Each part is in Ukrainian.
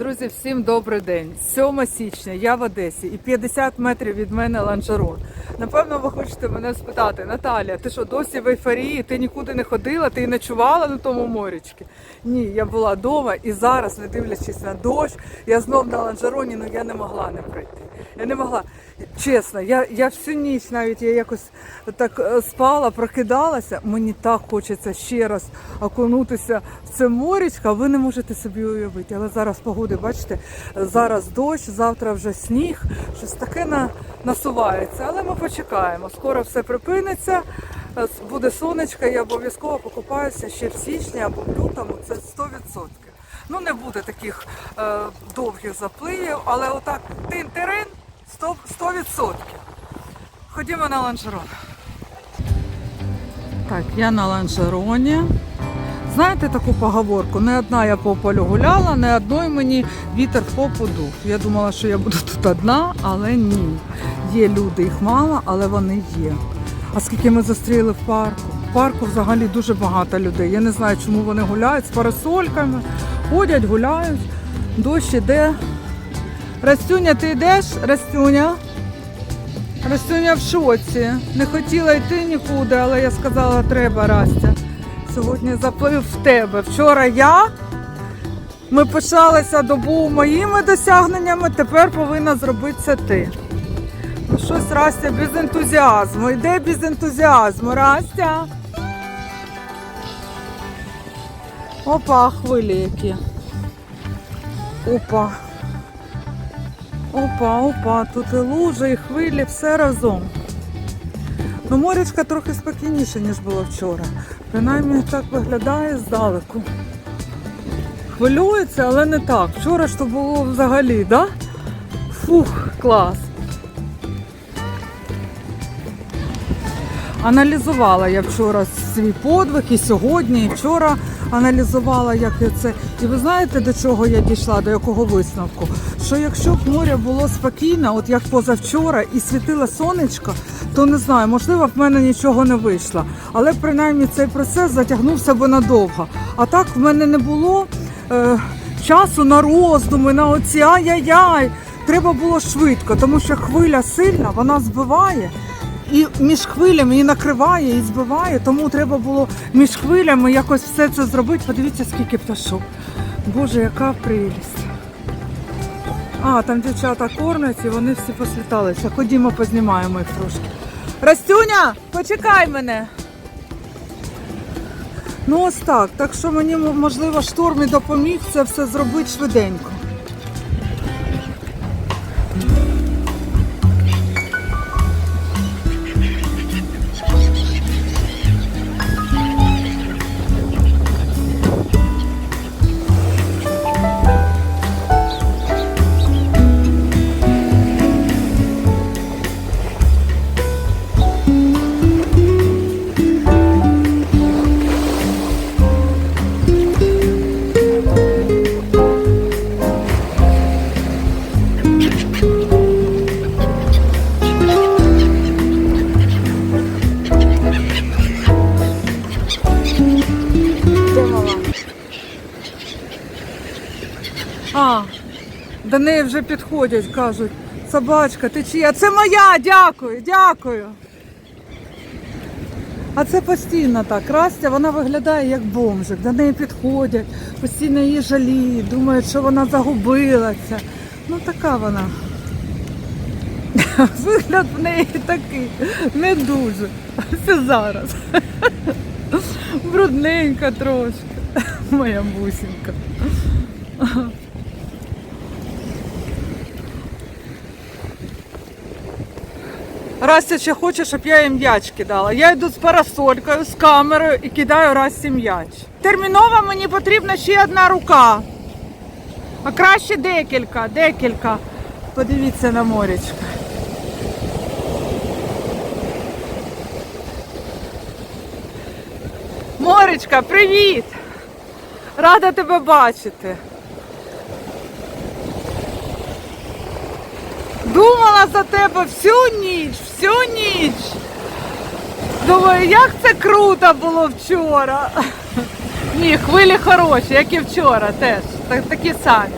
Друзі, всім добрий день. 7 січня, я в Одесі і 50 метрів від мене ланжерон. Напевно, ви хочете мене спитати, Наталя, ти що досі в ейфорії? Ти нікуди не ходила, ти і ночувала на тому морічці? Ні, я була вдома і зараз, не дивлячись на дощ, я знов на ланжероні, але я не могла не прийти. Я не могла. Чесно, я, я всю ніч навіть я якось так е, спала, прокидалася. Мені так хочеться ще раз окунутися в це морічко, ви не можете собі уявити. Але зараз погоди, бачите, зараз дощ, завтра вже сніг, щось таке на, насувається. Але ми почекаємо. Скоро все припиниться, е, буде сонечко, я обов'язково покупаюся ще в січні або в лютому. Це 100%. Ну не буде таких е, довгих запливів, але отак тин-терин 100%. 100%. Ходімо на ланжерон. Так, я на ланжероні. Знаєте таку поговорку? Не одна я по полю гуляла, не одної мені вітер в. Я думала, що я буду тут одна, але ні. Є люди, їх мало, але вони є. А скільки ми зустріли в парку? В парку взагалі дуже багато людей. Я не знаю, чому вони гуляють з парасольками, ходять, гуляють, дощ іде. Растюня, ти йдеш? Растюня? Растюня в шоці. Не хотіла йти нікуди, але я сказала, треба, Растя. Сьогодні заплив в тебе. Вчора я. Ми пишалися добу моїми досягненнями, тепер повинна зробити це ти. Ну щось Растя без ентузіазму. Йде без ентузіазму, Растя. Опа, хвилі які. Опа. Опа, опа, тут і лужи, і хвилі, все разом. Ну, морячка трохи спокійніше, ніж було вчора. Принаймні так виглядає здалеку. Хвилюється, але не так. Вчора ж то було взагалі, да? Фух, клас. Аналізувала я вчора свій подвиг і сьогодні, і вчора аналізувала, як я це. І ви знаєте, до чого я дійшла, до якого висновку? Що якщо б море було спокійне, от як позавчора, і світило сонечко, то не знаю, можливо, в мене нічого не вийшло. Але принаймні цей процес затягнувся би надовго. А так в мене не було е, часу на роздуми, на оці ай-яй-яй. Треба було швидко, тому що хвиля сильна, вона збиває. І між хвилями і накриває, і збиває, тому треба було між хвилями якось все це зробити. Подивіться, скільки пташок. Боже, яка прелість. А, там дівчата кормлять і вони всі посліталися. Ходімо, познімаємо їх трошки. Растюня, почекай мене. Ну ось так. Так що мені можливо шторм і допоміг це все зробити швиденько. Вже підходять, кажуть, собачка, ти чия? Це моя, дякую, дякую. А це постійно так. Растя, вона виглядає як бомжик. До неї підходять, постійно її жаліють, думають, що вона загубилася. Ну така вона. Вигляд в неї такий, не дуже. Це зараз. Брудненька трошки. Моя бусинка. Растя ще хоче, щоб я їй м'яч кидала. Я йду з парасолькою, з камерою і кидаю Расті м'яч. Терміново мені потрібна ще одна рука. А краще декілька, декілька. Подивіться на морячка. Моречка, привіт! Рада тебе бачити. Думала за тебе всю ніч, всю ніч. Думаю, як це круто було вчора. Ні, хвилі хороші, як і вчора теж. Так, такі самі.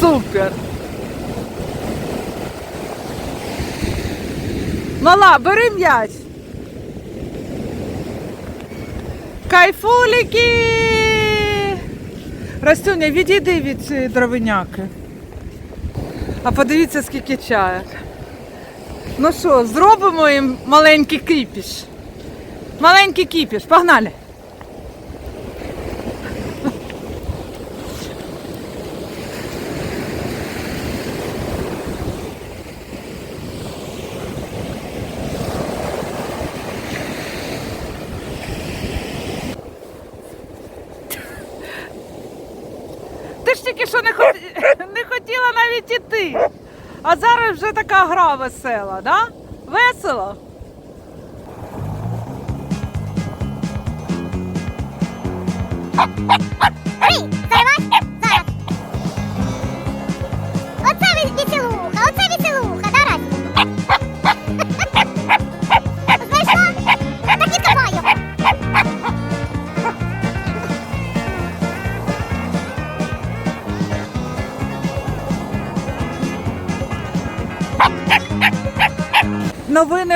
Супер. Мала, бери м'яч. Кайфуліки! Растюня, відійди від цієї дровиняки. А подивіться, скільки чаєк. Ну що, зробимо їм маленький кипіш. Маленький кипіш, погнали. Ти ж тільки що не, хот... не хотіла навіть. А зараз вже така гра весела, да? Весело?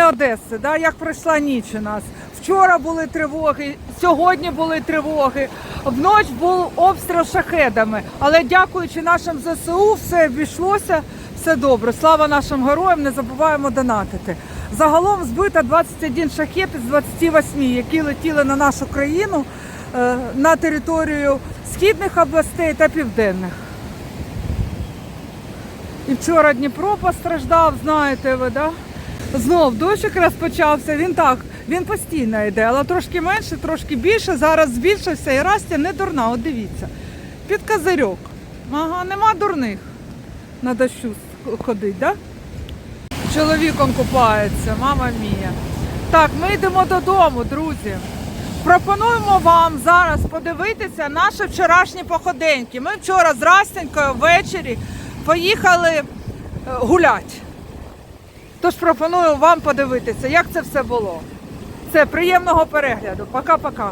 Одеси, да? як пройшла ніч у нас. Вчора були тривоги, сьогодні були тривоги. Вночі був обстріл шахедами. Але дякуючи нашим ЗСУ, все обійшлося, все добре. Слава нашим героям, не забуваємо донатити. Загалом збито 21 шахет із 28, які летіли на нашу країну е, на територію східних областей та південних. І вчора Дніпро постраждав, знаєте ви, да? Знов дощик розпочався. Він так, він постійно йде, але трошки менше, трошки більше. Зараз збільшився і Растя не дурна. От дивіться. Під козирьок. Ага, нема дурних. На дощу ходить, да? Чоловіком купається, мама мія. Так, ми йдемо додому, друзі. Пропонуємо вам зараз подивитися наші вчорашні походеньки. Ми вчора з Растенькою ввечері поїхали е, гуляти. Тож пропоную вам подивитися, як це все було. Це приємного перегляду. Пока-пока.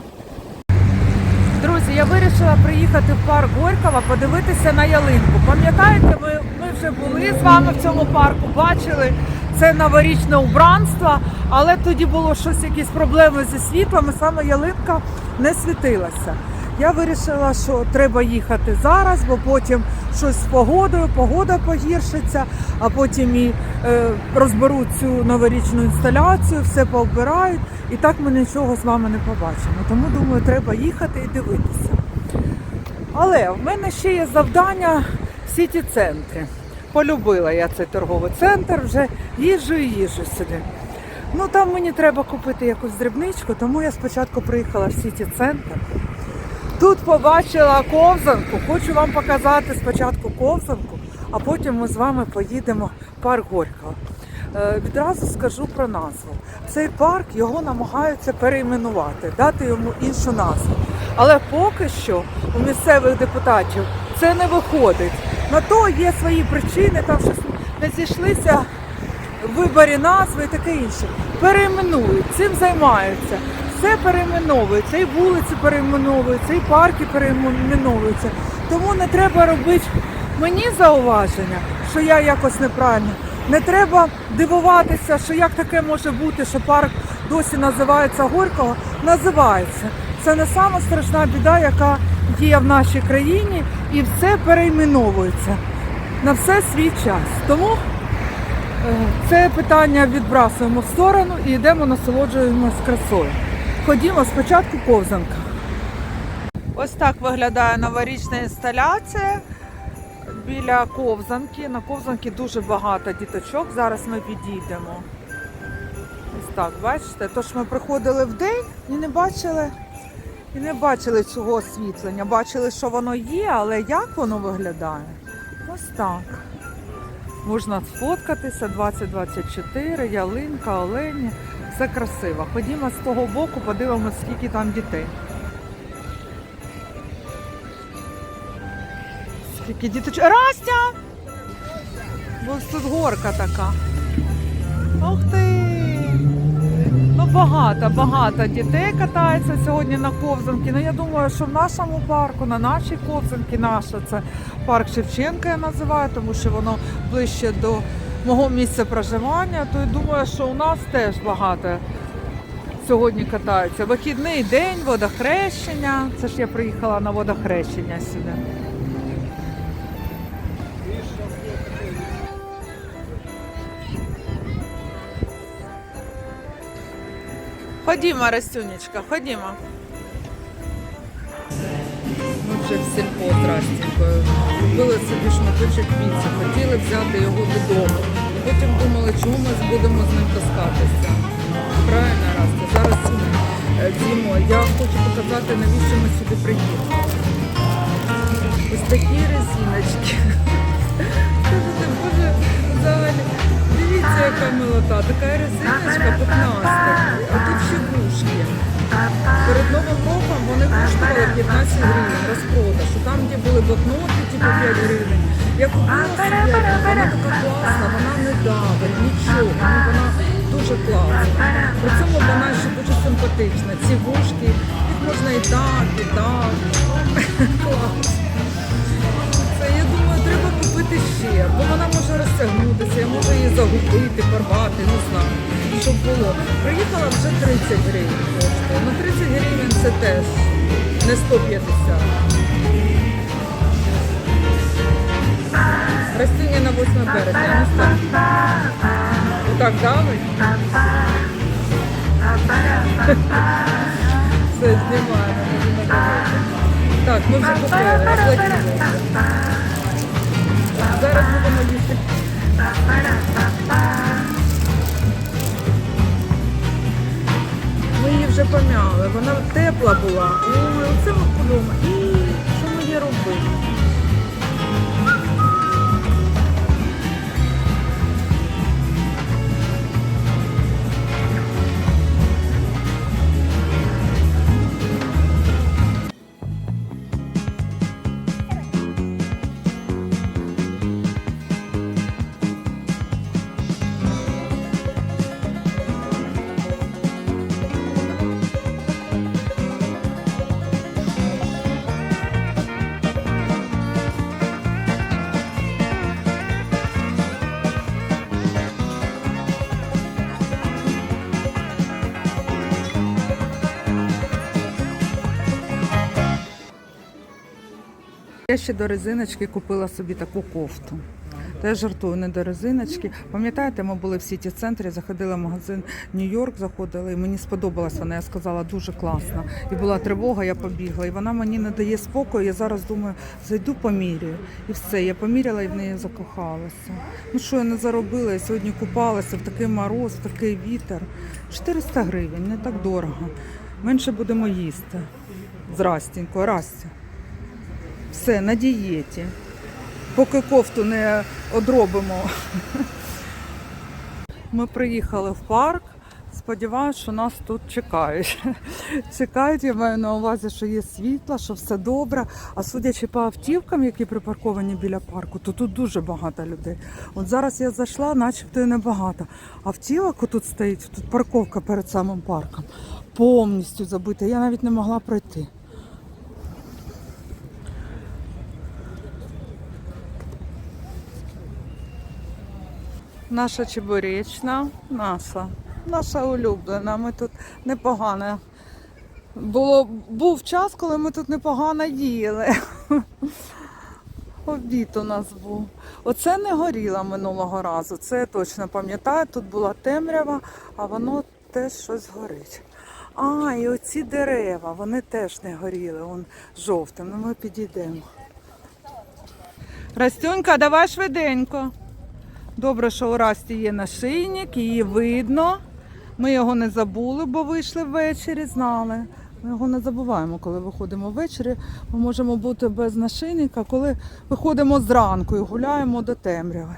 Друзі, я вирішила приїхати в парк Горького, подивитися на ялинку. Пам'ятаєте, ми, ми вже були з вами в цьому парку, бачили це новорічне убранство, але тоді було щось, якісь проблеми зі світлом, і саме ялинка не світилася. Я вирішила, що треба їхати зараз, бо потім щось з погодою, погода погіршиться, а потім і е, розберуть цю новорічну інсталяцію, все повбирають, і так ми нічого з вами не побачимо. Тому думаю, треба їхати і дивитися. Але в мене ще є завдання в сіті центрі. Полюбила я цей торговий центр, вже їжджу і їжджу сюди. Ну там мені треба купити якусь дрібничку, тому я спочатку приїхала в сіті центр. Тут побачила ковзанку. Хочу вам показати спочатку ковзанку, а потім ми з вами поїдемо в парк Горького. Е, Відразу скажу про назву. Цей парк його намагаються перейменувати, дати йому іншу назву. Але поки що у місцевих депутатів це не виходить. На то є свої причини, там щось не зійшлися в виборі назви і таке інше. Перейменують, цим займаються. Все перейменовується, і вулиці перейменовуються, і парки перейменовуються. Тому не треба робити мені зауваження, що я якось неправильно. Не треба дивуватися, що як таке може бути, що парк досі називається Горького. Називається. Це не сама страшна біда, яка є в нашій країні, і все перейменовується на все свій час. Тому Е, Це питання відбрасуємо в сторону і йдемо насолоджуємось красою. Ходімо спочатку ковзанка. Ось так виглядає новорічна інсталяція біля ковзанки. На ковзанки дуже багато діточок. Зараз ми підійдемо. Ось так, бачите? Тож ми приходили в день і не бачили, і не бачили цього освітлення. Бачили, що воно є, але як воно виглядає? Ось так. Можна сфоткатися 2024, ялинка, олені. Все красиво. Ходімо з того боку, подивимося, скільки там дітей. Скільки діточок. Растя! Ось тут горка така. Ух ти! Ну багато, багато дітей катається сьогодні на ковзанки. Ну я думаю, що в нашому парку, на нашій ковзанці, наша це парк Шевченка, я називаю, тому що воно ближче до мого місця проживання. То я думаю, що у нас теж багато сьогодні катаються. Вихідний день, водохрещення. Це ж я приїхала на водохрещення сюди. Ходімо, Растюнечка, ходімо. Вже в сільпо з. Купили собі шматочок піци, хотіли взяти його додому. Потім думали, чому ми будемо з ним таскатися. Правильно, Расті, зараз е, Дімо, я хочу показати, навіщо ми сюди приїхали. Ось такі резиночки. Боже, взагалі. Дивіться, яка милота. Така резиночка 15. А тут ще вушки. Перед новим роком вони коштували 15 гривень розпродаж. Там, де були блокноти, типу 5 гривень. Я купила собі, вона така класна, вона не давить, нічого. Ну, вона дуже класна. При цьому вона ще дуже симпатична. Ці вушки, їх можна і так, і так. Клас. Це, я думаю, треба купити ще, бо вона може розтягнутися, я можу її загубити, порвати, не знаю, щоб було. Приїхала вже 30 гривень коштує. Ну 30 гривень це теж не 150. Ростіння на 8 березня, ну? Отак давить? Все, знімаємо. Так, ми вже купили, розплатилися. Зараз будемо їсти. Вже пом'яли, вона тепла була. Оце ми подумали. І що мені робити? Я ще до резиночки купила собі таку кофту. Та я жартую не до резиночки. Пам'ятаєте, ми були в сіті центрі, заходили в магазин Нью-Йорк, заходили, і мені сподобалась вона. Я сказала, дуже класна. І була тривога, я побігла. І вона мені не дає спокою. Я зараз думаю, зайду поміряю. І все, я поміряла і в неї закохалася. Ну що я не заробила? Я сьогодні купалася в такий мороз, в такий вітер. 400 гривень, не так дорого. Менше будемо їсти. Здрастенько, Растя. Все, на дієті. Поки кофту не одробимо. Ми приїхали в парк. Сподіваюсь, що нас тут чекають. Чекають, я маю на увазі, що є світло, що все добре. А судячи по автівкам, які припарковані біля парку, то тут дуже багато людей. От зараз я зайшла, начебто і небагато. Автівок тут стоїть, тут парковка перед самим парком. Повністю забита. Я навіть не могла пройти. Наша чебуречна, наша, наша улюблена. Ми тут непогано. Було, був час, коли ми тут непогано їли. Обід у нас був. Оце не горіло минулого разу. Це я точно пам'ятаю. Тут була темрява, а воно теж щось горить. А, і оці дерева, вони теж не горіли, вон жовтим. Ну ми підійдемо. Растюнька, давай швиденько. Добре, що у Расті є нашийник, її видно. Ми його не забули, бо вийшли ввечері, знали. Ми його не забуваємо, коли виходимо ввечері. Ми можемо бути без нашийника, коли виходимо зранку і гуляємо до темряви.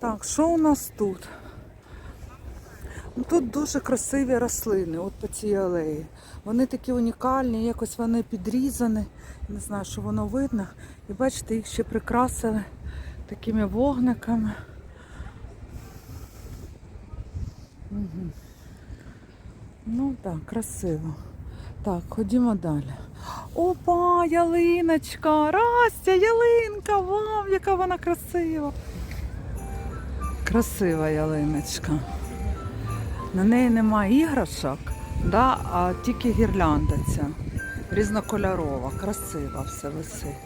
Так, що у нас тут? Ну, Тут дуже красиві рослини, от по цій алеї. Вони такі унікальні, якось вони підрізані. Не знаю, що воно видно. І бачите, їх ще прикрасили такими вогниками. Ну так, красиво. Так, ходімо далі. Опа, ялиночка! Растя, ялинка! Вау, яка вона красива! Красива ялиночка. На неї немає іграшок, да, а тільки гірлянда ця. Різнокольорова, красива все висить.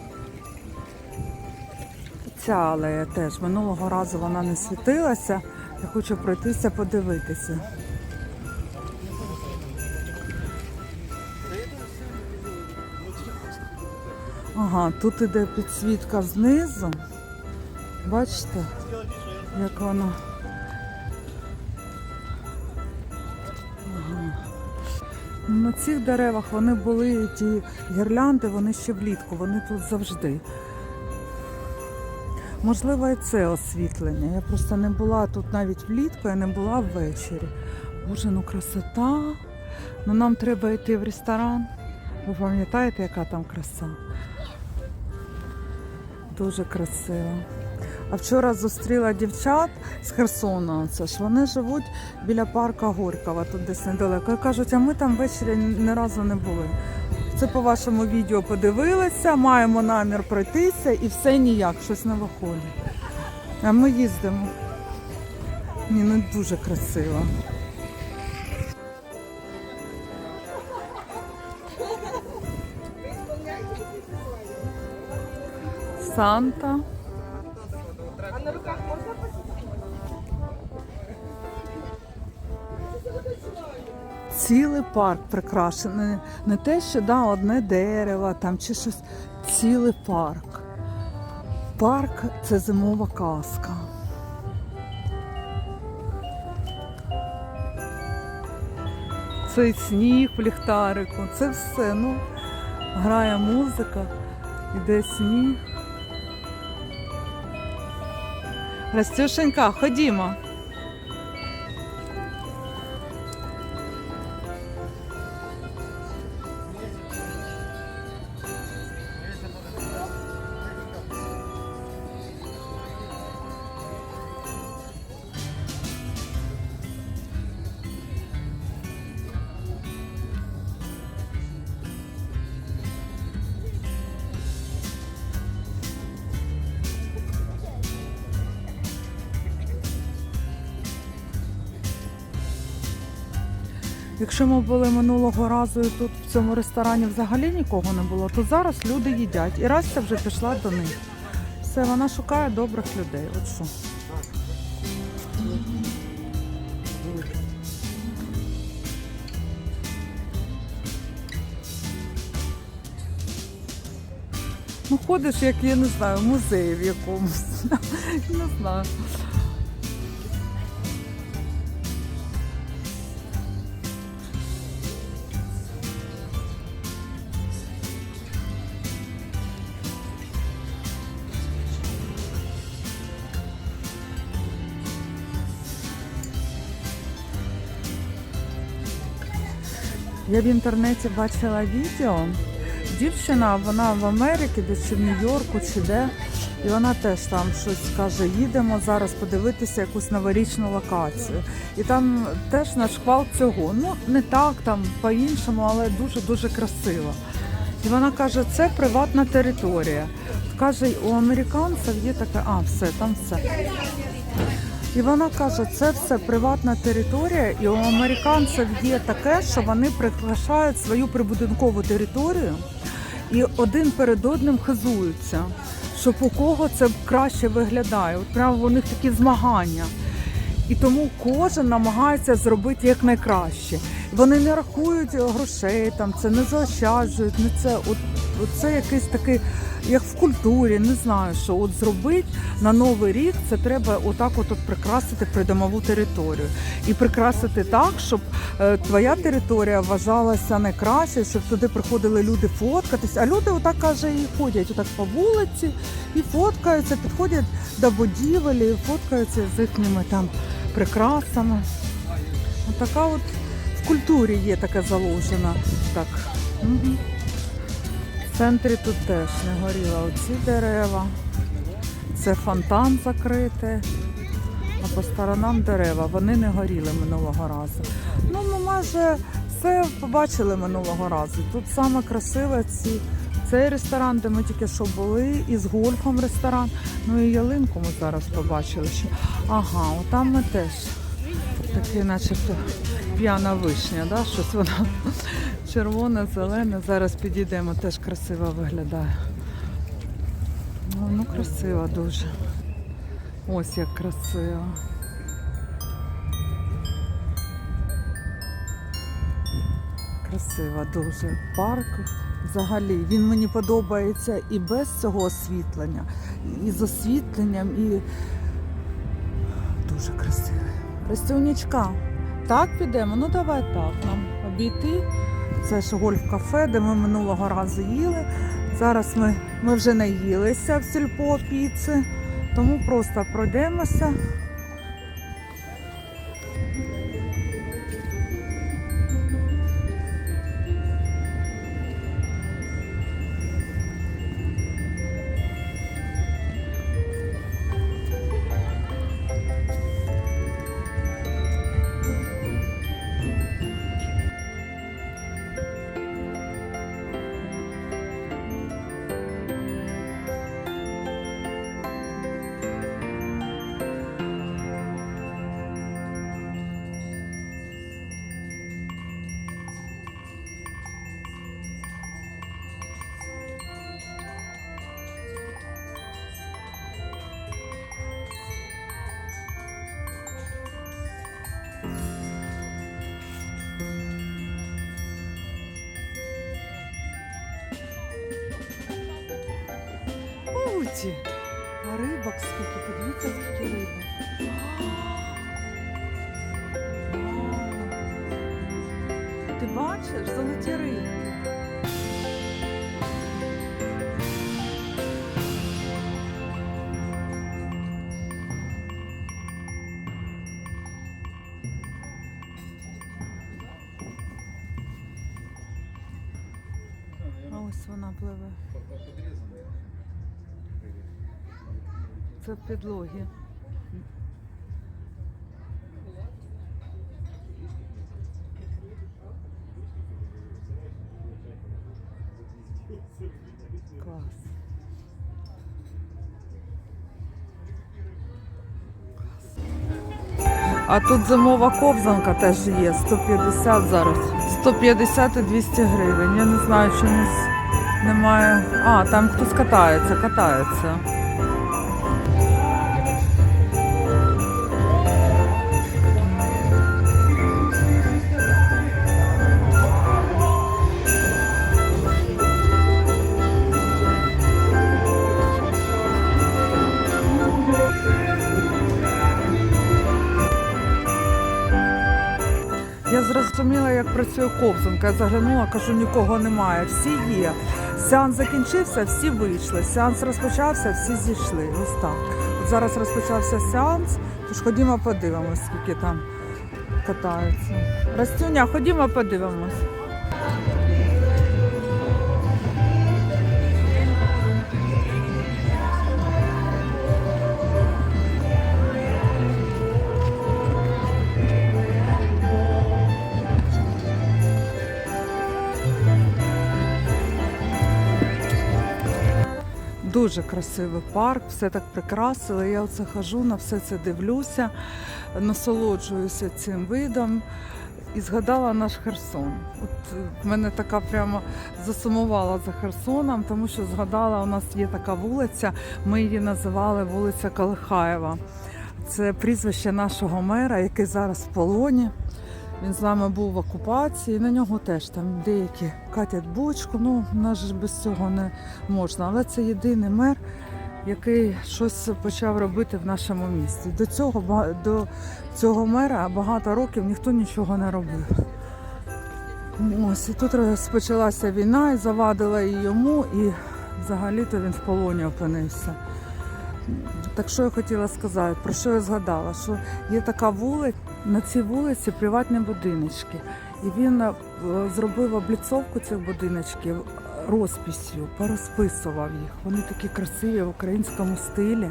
Ця алея теж минулого разу вона не світилася. Я хочу пройтися, подивитися. Ага, тут іде підсвітка знизу. Бачите, як. Ага. На цих деревах вони були ті гірлянди, вони ще влітку, вони тут завжди. Можливо, і це освітлення. Я просто не була тут навіть влітку, я не була ввечері. Боже, ну красота. Ну нам треба йти в ресторан. Ви пам'ятаєте, яка там краса? Дуже красиво. А вчора зустріла дівчат з Херсона. Це ж вони живуть біля парка Горького, тут десь недалеко. І кажуть, а ми там ввечері ні разу не були. Це по вашому відео подивилися, маємо намір пройтися і все ніяк, щось не виходить. А ми їздимо. Ні, ну дуже красиво. Санта. Цілий парк прикрашений. Не те, що да, одне дерево там чи щось. Цілий парк. Парк це зимова казка. Цей сніг в ліхтарику, це все. Ну, грає музика, іде сніг. Растюшенька, ходімо. Якщо ми були минулого разу і тут в цьому ресторані взагалі нікого не було, то зараз люди їдять. І Растя вже пішла до них. Все, вона шукає добрих людей. От що. Ну, ходиш, як я не знаю, в музеї в якомусь. Не знаю. Я в інтернеті бачила відео. Дівчина, вона в Америці, десь чи в Нью-Йорку, чи де. І вона теж там щось каже, їдемо зараз подивитися якусь новорічну локацію. І там теж на шквал цього. Ну, не так, там по-іншому, але дуже-дуже красиво. І вона каже, це приватна територія. Каже, у американців є таке, а, все, там все. І вона каже, це все приватна територія, і у американців є таке, що вони приглашають свою прибудинкову територію і один перед одним хизуються, щоб у кого це краще виглядає. От прямо у них такі змагання. І тому кожен намагається зробити як найкраще. Вони не рахують грошей, там це не заощаджують, не це. От, от це якийсь такий, як в культурі, не знаю, що от зробити на новий рік це треба отак от, прикрасити придомову територію. І прикрасити так, щоб е, твоя територія вважалася найкраще, щоб туди приходили люди фоткатись. А люди отак каже, і ходять отак по вулиці і фоткаються, підходять до будівель, фоткаються з їхніми там прикрасами. Отака от в культурі є таке заложено. Так. Угу. В центрі тут теж не горіло оці дерева. Це фонтан закритий. А по сторонам дерева вони не горіли минулого разу. Ну, ми майже кафе побачили минулого разу. Тут саме красиве ці. Цей ресторан, де ми тільки що були, і з гольфом ресторан. Ну і ялинку ми зараз побачили. Що... Ага, отам ми теж. Таке, начебто, п'яна вишня, да? щось вона червоне, зелене. Зараз підійдемо, теж красиво виглядає. Ну, ну красиво дуже. Ось як красиво. Красиво дуже парк. Взагалі він мені подобається і без цього освітлення, і з освітленням, і дуже красивий. Ростюнічка, так підемо? Ну давай так нам обійти. Це ж гольф-кафе, де ми минулого разу їли. Зараз ми, ми вже наїлися в сільпо піци, тому просто пройдемося. Уті, а рибок скільки, подивіться, скільки рибок. Ти бачиш золоті рибки? В. Клас. А тут зимова ковзанка теж є, 150 зараз. 150 і 200 гривень. Я не знаю, чомусь немає. А, там хтось катається, катається. Працює ковзанка. Я заглянула, кажу, нікого немає. Всі є. Сеанс закінчився, всі вийшли. Сеанс розпочався, всі зійшли. Ось так. От зараз розпочався сеанс, тож ходімо подивимось, скільки там катаються. Растюня, ходімо подивимось. Дуже красивий парк, все так прикрасили. Я оце хожу, на все це дивлюся, насолоджуюся цим видом і згадала наш Херсон. От е, мене така прямо засумувала за Херсоном, тому що згадала, у нас є така вулиця, ми її називали вулиця Калихаєва. Це прізвище нашого мера, який зараз в полоні. Він з нами був в окупації, на нього теж там деякі катять бочку. Ну, в нас ж без цього не можна. Але це єдиний мер, який щось почав робити в нашому місті. До цього до цього мера багато років ніхто нічого не робив. Ось і тут розпочалася війна і завадила і йому, і взагалі-то він в полоні опинився. Так що я хотіла сказати, про що я згадала? Що є така вулиця, на цій вулиці приватні будиночки. І він е, зробив обліцовку цих будиночків розписью, порозписував їх. Вони такі красиві в українському стилі.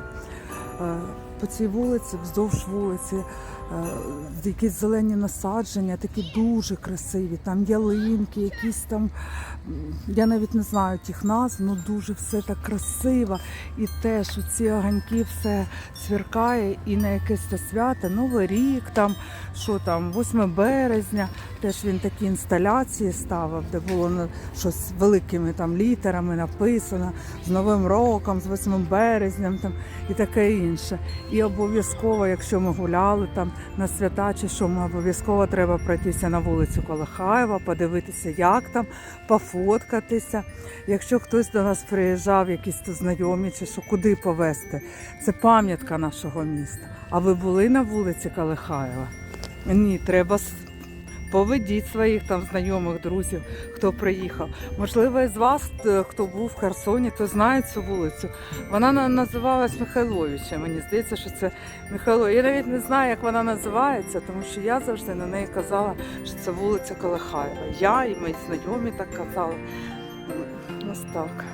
Е, по цій вулиці, вздовж вулиці, якісь зелені насадження, такі дуже красиві. Там ялинки, якісь там, я навіть не знаю тих назв, ну дуже все так красиво. І теж ці огоньки все сверкає і на якесь то свято, Новий рік, там, що там, 8 березня. Теж він такі інсталяції ставив, де було щось великими там літерами написано з Новим роком, з 8 березням там, і таке інше. І обов'язково, якщо ми гуляли там на свята чи що, ми обов'язково треба пройтися на вулицю Колихаєва, подивитися, як там, пофоткатися. Якщо хтось до нас приїжджав, якісь то знайомі, чи що куди повезти, це пам'ятка нашого міста. А ви були на вулиці Калихаєва? Ні, треба поведіть своїх там знайомих, друзів, хто приїхав. Можливо, із вас, е, хто був в Херсоні, то знає цю вулицю. Вона на- називалась Михайловича. Мені здається, що це Михайло. Я навіть не знаю, як вона називається, тому що я завжди на неї казала, що це вулиця Калихаєва. Я і мої знайомі так казали. Ось так.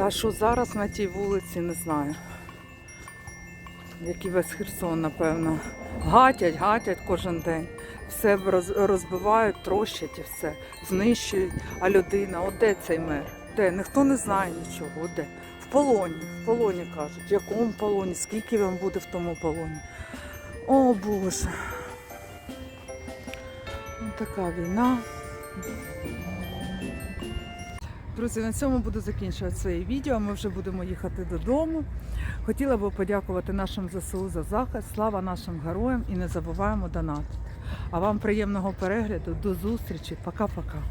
А що зараз на тій вулиці, не знаю. Як і весь Херсон, напевно. Гатять, гатять кожен день. Все розбивають, трощать і все, знищують. А людина, от де цей мер? Де? Ніхто не знає нічого. От де? В полоні. В полоні кажуть. В якому полоні? Скільки він буде в тому полоні? О Боже. Така війна. Друзі, на цьому буду закінчувати своє відео. Ми вже будемо їхати додому. Хотіла би подякувати нашим ЗСУ за захист. Слава нашим героям і не забуваємо донатити. А вам приємного перегляду. До зустрічі. Пока-пока.